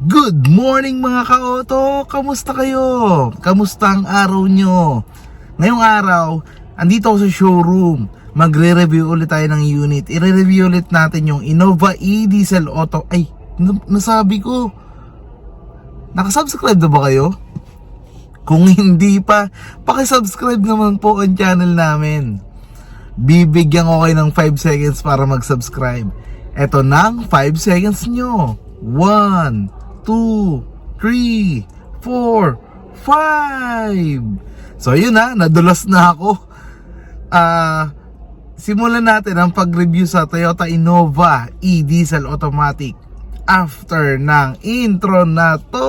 Good morning mga ka-auto! Kamusta kayo? Kamusta ang araw nyo? Ngayong araw, andito ako sa showroom. Magre-review ulit tayo ng unit. I-review ulit natin yung Innova e-Diesel Auto. Ay, na- nasabi ko. Nakasubscribe na ba kayo? Kung hindi pa, pakisubscribe naman po ang channel namin. Bibigyan ko kayo ng 5 seconds para mag-subscribe. Ito nang 5 seconds nyo. 1, 2, 3, 4, 5. So yun na, nadulas na ako. Ah, simulan natin ang pag-review sa Toyota Innova e-diesel automatic after ng intro na to.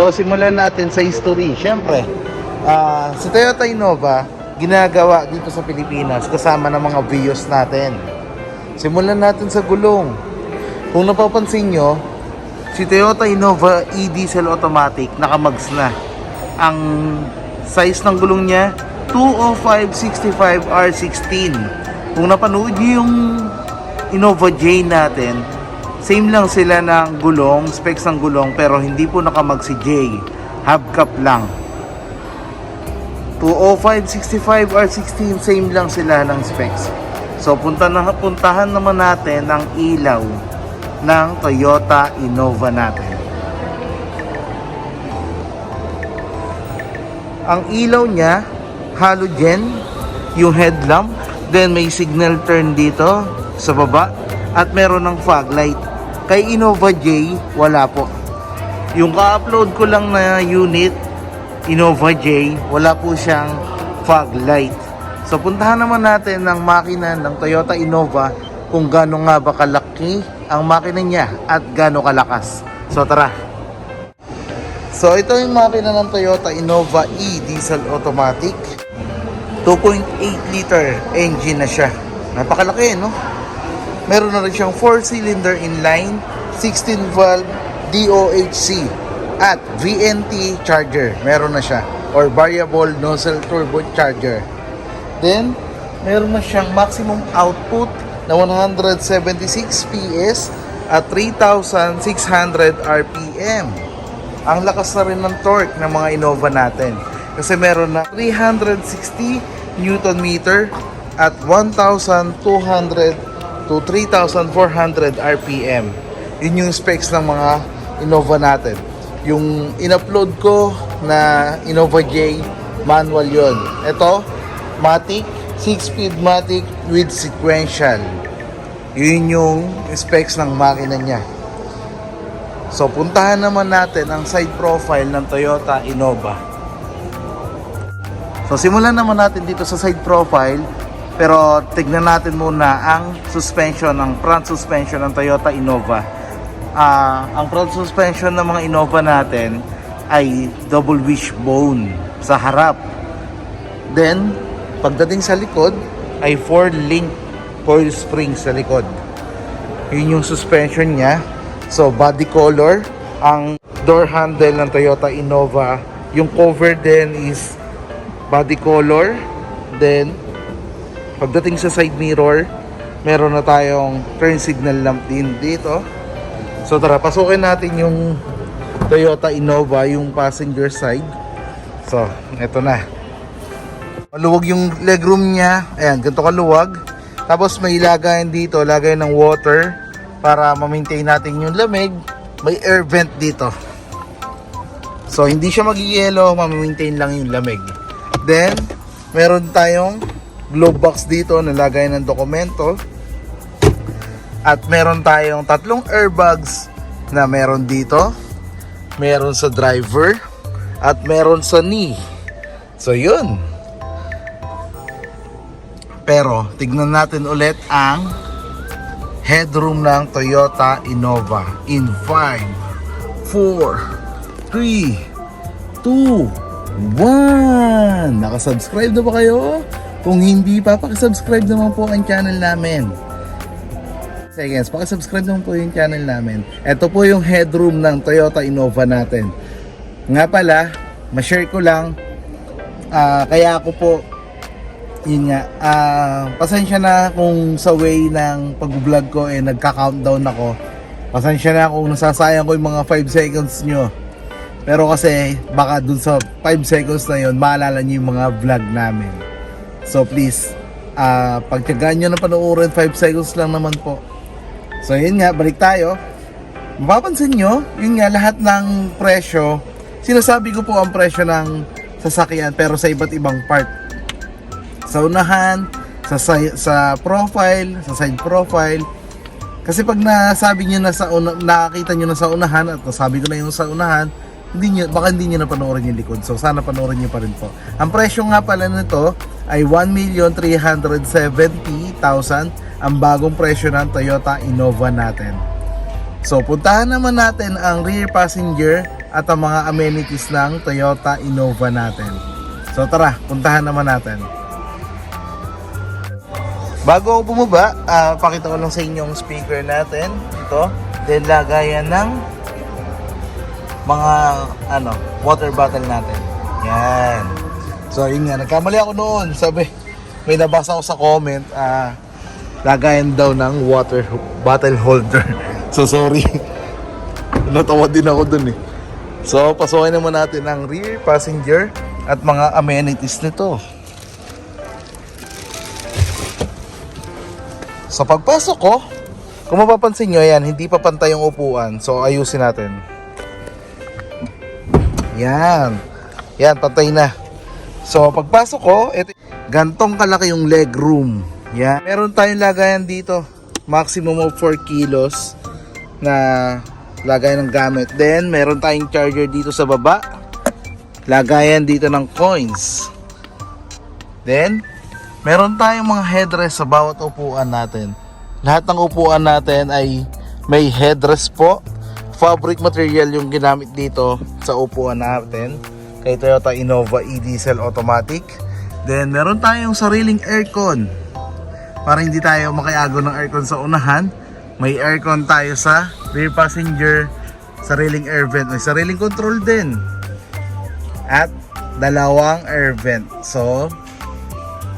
So simulan natin sa history. Siyempre, ah, si Toyota Innova ginagawa dito sa Pilipinas kasama ng mga Vios natin. Simulan natin sa gulong. Kung napapansin nyo, si Toyota Innova e-diesel automatic nakamags na. Ang size ng gulong niya 20565 R16. Kung napanood niyo yung Innova J natin, same lang sila ng gulong, specs ng gulong, pero hindi po nakamag si J. Hubcap lang. 20565 R16, same lang sila ng specs. So punta na, puntahan naman natin ang ilaw ng Toyota Innova natin. Ang ilaw niya, halogen, yung headlamp, then may signal turn dito sa baba, at meron ng fog light. Kay Innova J, wala po. Yung ka-upload ko lang na unit, Innova J, wala po siyang fog light. So puntahan naman natin ng makina ng Toyota Innova kung gaano nga ba kalaki ang makina niya at gaano kalakas. So tara. So ito yung makina ng Toyota Innova E diesel automatic. 2.8 liter engine na siya. Napakalaki, no? Meron na rin siyang 4-cylinder inline, 16 valve DOHC at VNT charger. Meron na siya or variable nozzle turbo charger. Then, meron na siyang maximum output na 176 PS at 3,600 RPM. Ang lakas na rin ng torque ng mga Innova natin. Kasi meron na 360 Newton meter at 1,200 to 3,400 RPM. Yun yung specs ng mga Innova natin. Yung in-upload ko na Innova J, manual yon. Ito, Matic, 6-speed Matic with sequential. Yun yung specs ng makina niya. So, puntahan naman natin ang side profile ng Toyota Innova. So, simulan naman natin dito sa side profile. Pero, tignan natin muna ang suspension, ang front suspension ng Toyota Innova. Ah, ang front suspension ng mga Innova natin ay double wishbone sa harap. Then, pagdating sa likod, ay 4-link coil spring sa likod. Yun yung suspension niya. So, body color, ang door handle ng Toyota Innova, yung cover din is body color. Then, pagdating sa side mirror, meron na tayong turn signal lamp din dito. So, tara, pasukin natin yung Toyota Innova, yung passenger side. So, eto na. Maluwag yung legroom niya. Ayan, ganito kaluwag. Tapos may lagayan dito, lagayan ng water para ma-maintain natin yung lamig. May air vent dito. So, hindi siya mag-yelo, ma-maintain lang yung lamig. Then, meron tayong glove box dito na lagayan ng dokumento. At meron tayong tatlong airbags na meron dito. Meron sa driver at meron sa knee. So, yun. Pero, tignan natin ulit ang headroom ng Toyota Innova in 5, 4, 3, 2, 1. Nakasubscribe na ba kayo? Kung hindi pa, pakisubscribe naman po ang channel namin. Seconds, pakisubscribe naman po yung channel namin. Ito po yung headroom ng Toyota Innova natin. Nga pala, ma-share ko lang, ah, kaya ako po yun nga, ah, pasensya na kung sa way ng pag-vlog ko eh nagka-countdown ako. Pasensya na kung nasasayang ko yung mga 5 seconds nyo. Pero kasi baka dun sa 5 seconds na yun, maalala nyo yung mga vlog namin. So please, ah pagtyagaan nyo na panoorin, 5 seconds lang naman po. So yun nga, balik tayo. Mapapansin nyo, yun nga, lahat ng presyo, sinasabi ko po ang presyo ng sasakyan pero sa iba't ibang part sa unahan, sa, sa profile, sa side profile. Kasi pag nasabi niyo na sa una, nakakita niyo na sa unahan at nasabi ko na yung sa unahan, hindi niyo baka hindi niyo na panoorin yung likod. So sana panoorin niyo pa rin po. Ang presyo nga pala nito ay 1,370,000 ang bagong presyo ng Toyota Innova natin. So puntahan naman natin ang rear passenger at ang mga amenities ng Toyota Innova natin. So tara, puntahan naman natin. Bago ako bumaba, ah, pakita ko lang sa inyo yung speaker natin. Ito. Then lagayan ng mga ano, water bottle natin. Yan. So yun nga, nagkamali ako noon. Sabi, may nabasa ako sa comment, ah, lagayan daw ng water bottle holder. so sorry. Natawa din ako dun eh. So, pasukin naman natin ang rear passenger at mga amenities nito. Sa pagpasok ko, kung mapapansin nyo, yan, hindi pa pantay yung upuan. So, ayusin natin. Yan. Yan, pantay na. So, pagpasok ko, ito, gantong kalaki yung leg room. Yan. Meron tayong lagayan dito. maximum of 4 kilos na lagay ng gamit. Then, meron tayong charger dito sa baba. Lagayan dito ng coins. Then, meron tayong mga headrest sa bawat upuan natin. Lahat ng upuan natin ay may headrest po. Fabric material yung ginamit dito sa upuan natin. Kay Toyota Innova e-diesel automatic. Then, meron tayong sariling aircon. Para hindi tayo makiago ng aircon sa unahan. May aircon tayo sa rear passenger, sariling air vent. May sariling control din. At dalawang air vent. So,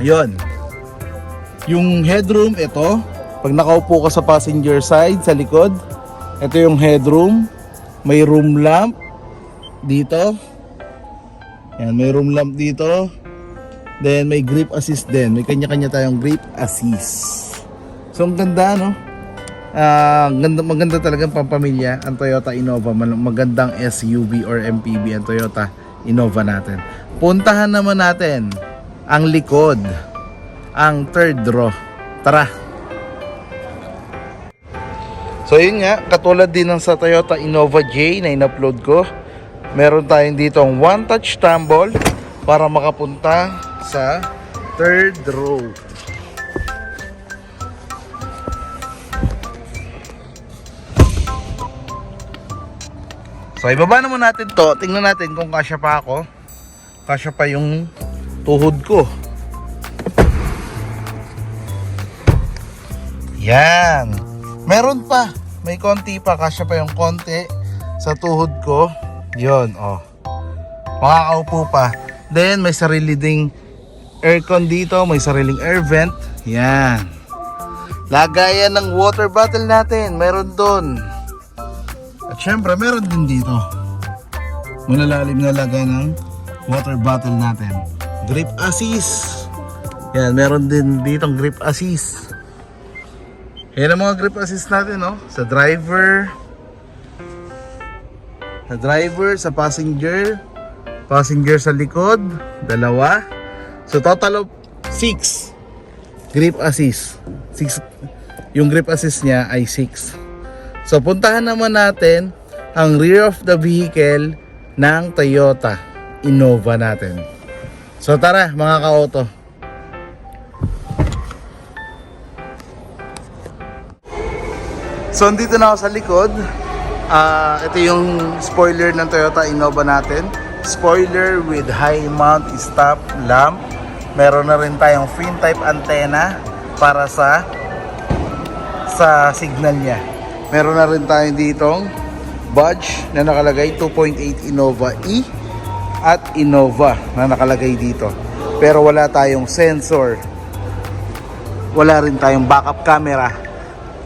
yun. Yung headroom, ito. Pag nakaupo ka sa passenger side, sa likod, ito yung headroom. May room lamp dito. Yan, may room lamp dito. Then may grip assist din. May kanya-kanya tayong grip assist. So ang ganda no? Ah, ganda maganda talagang pampamilya ang Toyota Innova. Magandang SUV or MPV ang Toyota Innova natin. Puntahan naman natin ang likod. Ang third row. Tara. So yun nga, katulad din ng sa Toyota Innova J na in-upload ko, meron tayong dito ang one touch tumble para makapunta sa third row. So ibaba naman natin to, tingnan natin kung kasya pa ako. Kasya pa yung tuhod ko. Yan. Meron pa. May konti pa. Kasya pa yung konti sa tuhod ko. Yon, oh. Makakaupo pa. Then, may sarili ding aircon dito. May sariling air vent. Yan. Lagayan ng water bottle natin. Meron doon. At syempre, meron din dito. Malalalim na lagay ng water bottle natin. Grip assist. Yan, meron din dito grip assist. Yan ang mga grip assist natin, no? Sa driver, sa driver, sa passenger, passenger sa likod, dalawa. So total of 6 grip assist. 6 yung grip assist niya ay 6. So puntahan naman natin ang rear of the vehicle ng Toyota Innova natin. So tara mga ka-auto. So andito na ako sa likod. Ah, ito yung spoiler ng Toyota Innova natin. Spoiler with high mount stop lamp. Meron na rin tayong fin type antenna para sa sa signal niya. Meron na rin tayong ditong badge na nakalagay 2.8 Innova E at Innova na nakalagay dito. Pero wala tayong sensor. Wala rin tayong backup camera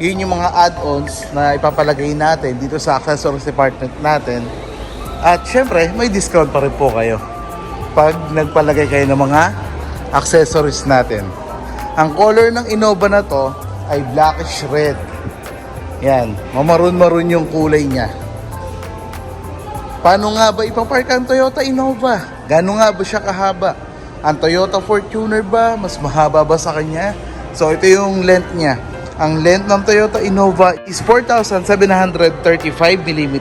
yun yung mga add-ons na ipapalagay natin dito sa accessories department natin. At syempre, may discount pa rin po kayo pag nagpalagay kayo ng mga accessories natin. Ang color ng Innova na to ay blackish red. Yan, mamaroon-maroon yung kulay niya. Paano nga ba ipapark ang Toyota Innova? Gano'n nga ba siya kahaba? Ang Toyota Fortuner ba? Mas mahaba ba sa kanya? So ito yung length niya. Ang length ng Toyota Innova is 4,735 mm.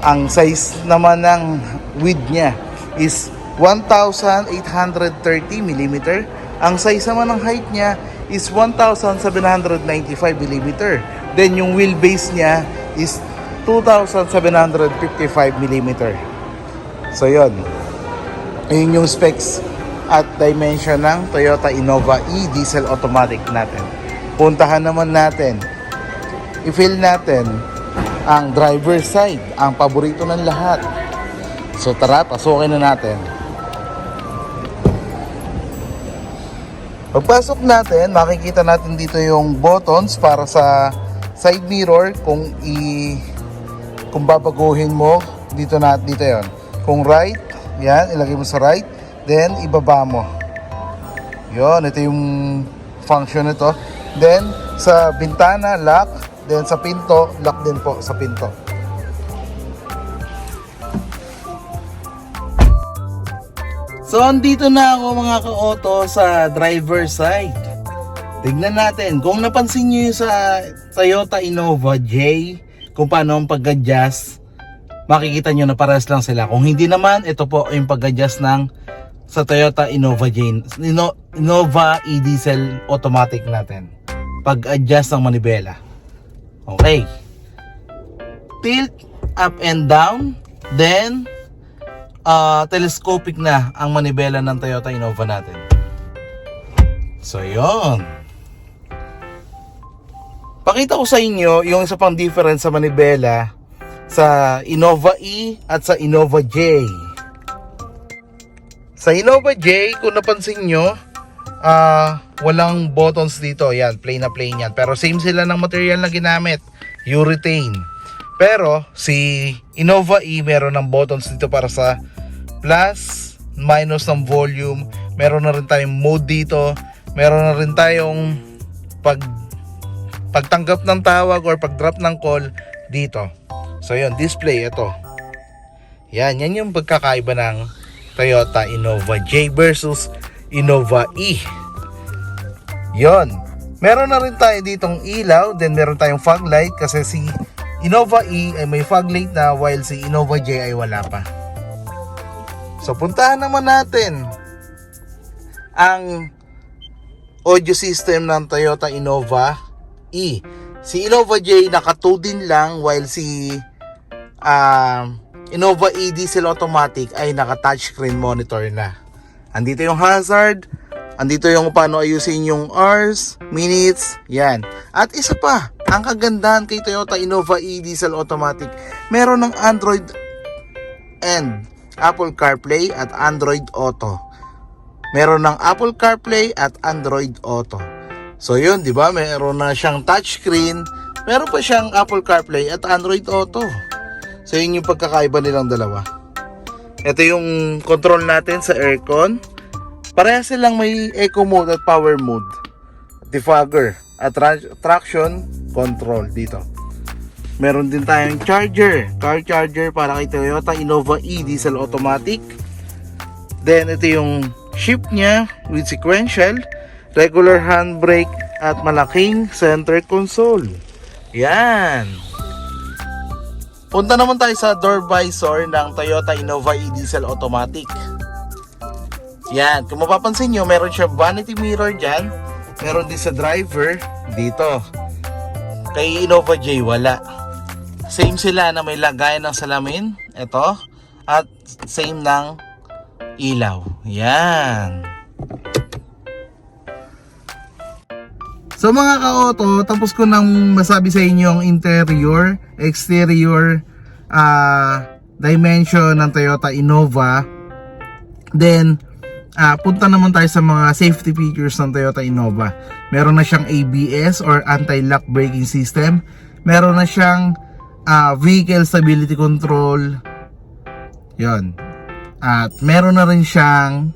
Ang size naman ng width niya is 1,830 mm. Ang size naman ng height niya is 1,795 mm. Then yung wheelbase niya is 2,755 mm. So yon. Yun yung specs at dimension ng Toyota Innova E diesel automatic natin. Puntahan naman natin. I-feel natin ang driver side, ang paborito ng lahat. So tara, pasukin na natin. Pagpasok natin, makikita natin dito yung buttons para sa side mirror kung i kung babaguhin mo dito na dito 'yon. Kung right, yan, ilagay mo sa right, then ibaba mo. 'Yon, ito yung function nito. Then sa bintana lock, then sa pinto lock din po sa pinto. So andito na ako mga ka-auto sa driver side. Tignan natin. Kung napansin nyo sa Toyota Innova J, kung paano ang pag-adjust, makikita nyo na pares lang sila. Kung hindi naman, ito po yung pag-adjust ng sa Toyota Innova J. Inno- Innova e-diesel automatic natin. Pag-adjust ng manibela. Okay. Tilt up and down. Then, uh, telescopic na ang manibela ng Toyota Innova natin. So, yon. Pakita ko sa inyo yung isa pang difference sa manibela sa Innova E at sa Innova J. Sa Innova J, kung napansin nyo, ah walang buttons dito. Yan, plain na plain yan. Pero same sila ng material na ginamit. Urethane. Pero si Innova E meron ng buttons dito para sa plus, minus ng volume. Meron na rin tayong mode dito. Meron na rin tayong pag pagtanggap ng tawag or pag-drop ng call dito. So yun, display ito. Yan, yan yung pagkakaiba ng Toyota Innova J versus Innova E. Yon. Meron na rin tayo ditong ilaw, then meron tayong fog light kasi si Innova E ay may fog light na while si Innova J ay wala pa. So puntahan naman natin ang audio system ng Toyota Innova E. Si Innova J naka 2 din lang while si um, Innova E diesel automatic ay naka touchscreen monitor na. Andito yung hazard, andito yung paano ayusin yung hours, minutes, yan. At isa pa, ang kagandahan kay Toyota Innova E diesel automatic, meron ng Android and Apple CarPlay at Android Auto. Meron ng Apple CarPlay at Android Auto. So yun, di ba? Meron na siyang touchscreen, meron pa siyang Apple CarPlay at Android Auto. So yun yung pagkakaiba nilang dalawa. Ito yung control natin sa aircon. Parehas silang may eco mode at power mode. Defogger at tra- traction control dito. Meron din tayong charger, car charger para kay Toyota Innova E diesel automatic. Then ito yung shift niya with sequential, regular handbrake at malaking center console. Yan. Punta naman tayo sa door visor ng Toyota Innova E diesel automatic. Yan, kung mapapansin nyo, meron siya vanity mirror dyan. Meron din sa driver dito. Kay Innova J, wala. Same sila na may lagayan ng salamin. Ito. At same ng ilaw. Yan. So mga ka-auto, tapos ko nang masabi sa inyo ang interior, exterior, ah dimension ng Toyota Innova. Then, ah punta naman tayo sa mga safety features ng Toyota Innova. Meron na siyang ABS or anti-lock braking system. Meron na siyang ah, vehicle stability control. Yon. At meron na rin siyang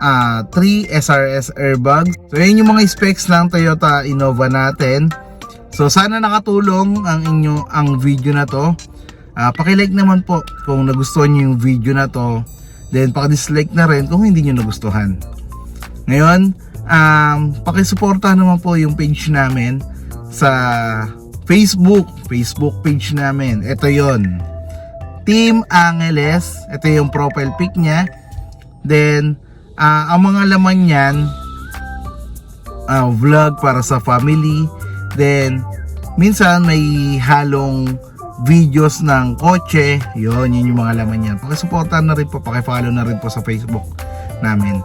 ah 3 SRS airbags. So yun yung mga specs ng Toyota Innova natin. So sana nakatulong ang inyo ang video na to. Ah paki-like naman po kung nagustuhan niyo yung video na to. Then paki-dislike na rin kung hindi niyo nagustuhan. Ngayon, um paki-suporta naman po yung page namin sa Facebook, Facebook page namin. Ito 'yon. Team Angeles, ito yung profile pic niya. Then Ah, ang mga laman niyan ah, vlog para sa family. Then minsan may halong videos ng kotse. Yon, yun yung mga laman niyan. Paki-suportahan na rin po, paki-follow na rin po sa Facebook namin.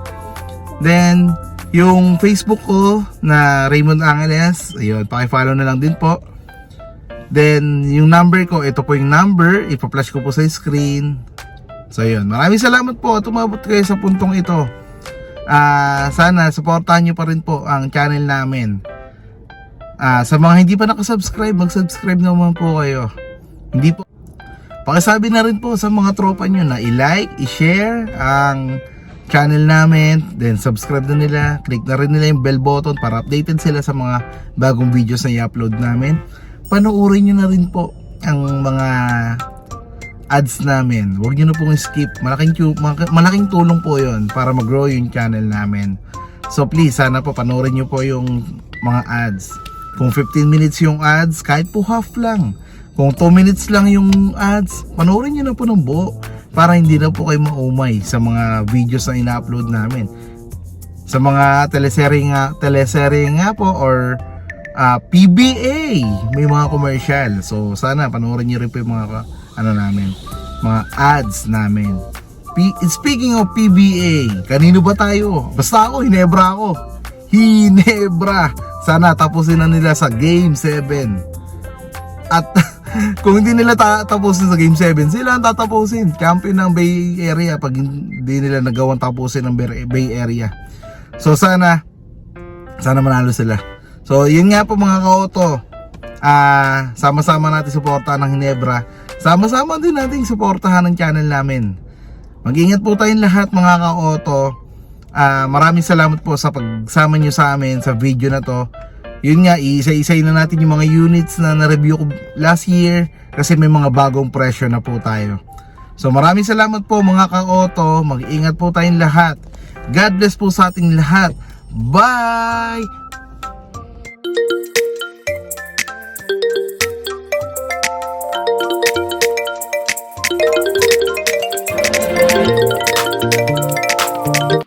Then yung Facebook ko na Raymond Angeles, ayun, paki-follow na lang din po. Then, yung number ko, ito po yung number, ipa-flash ko po sa screen. So yun, maraming salamat po at umabot kayo sa puntong ito. Ah, sana suportahan niyo pa rin po ang channel namin. Ah, sa mga hindi pa nakasubscribe, mag-subscribe naman po kayo. Hindi po Pakisabi na rin po sa mga tropa nyo na i-like, i-share ang channel namin, then subscribe na nila, click na rin nila yung bell button para updated sila sa mga bagong videos na i-upload namin. Panoorin nyo na rin po ang mga ads namin. Huwag nyo na pong skip. Malaking, malaking tulong po yon para mag-grow yung channel namin. So please, sana po panoorin nyo po yung mga ads. Kung 15 minutes yung ads, kahit po half lang. Kung 2 minutes lang yung ads, panoorin nyo na po ng buo para hindi na po kayo maumay sa mga videos na ina-upload namin. Sa mga teleserye nga, teleserye nga po or ah, PBA, may mga commercial. So sana panoorin nyo rin po yung mga ano namin, mga ads namin. P- speaking of PBA, kanino ba tayo? Basta ako, Hinebra ako. Hinebra. Sana tapusin na nila sa Game 7. At kung hindi nila ta- tapusin sa Game 7, sila ang tatapusin. Champion ng Bay Area pag hindi nila nagawang tapusin ng Bay Area. So sana, sana manalo sila. So yun nga po mga ka-auto. Ah, sama-sama natin suportahan ng Hinebra. Sama-sama din natin suportahan ng channel namin. Mag-ingat po tayong lahat mga ka-auto. Ah, maraming salamat po sa pagsama nyo sa amin sa video na to. Yun nga, isa-isay na natin yung mga units na na-review ko last year kasi may mga bagong presyo na po tayo. So maraming salamat po mga ka-auto. Mag-ingat po tayong lahat. God bless po sa ating lahat. Bye!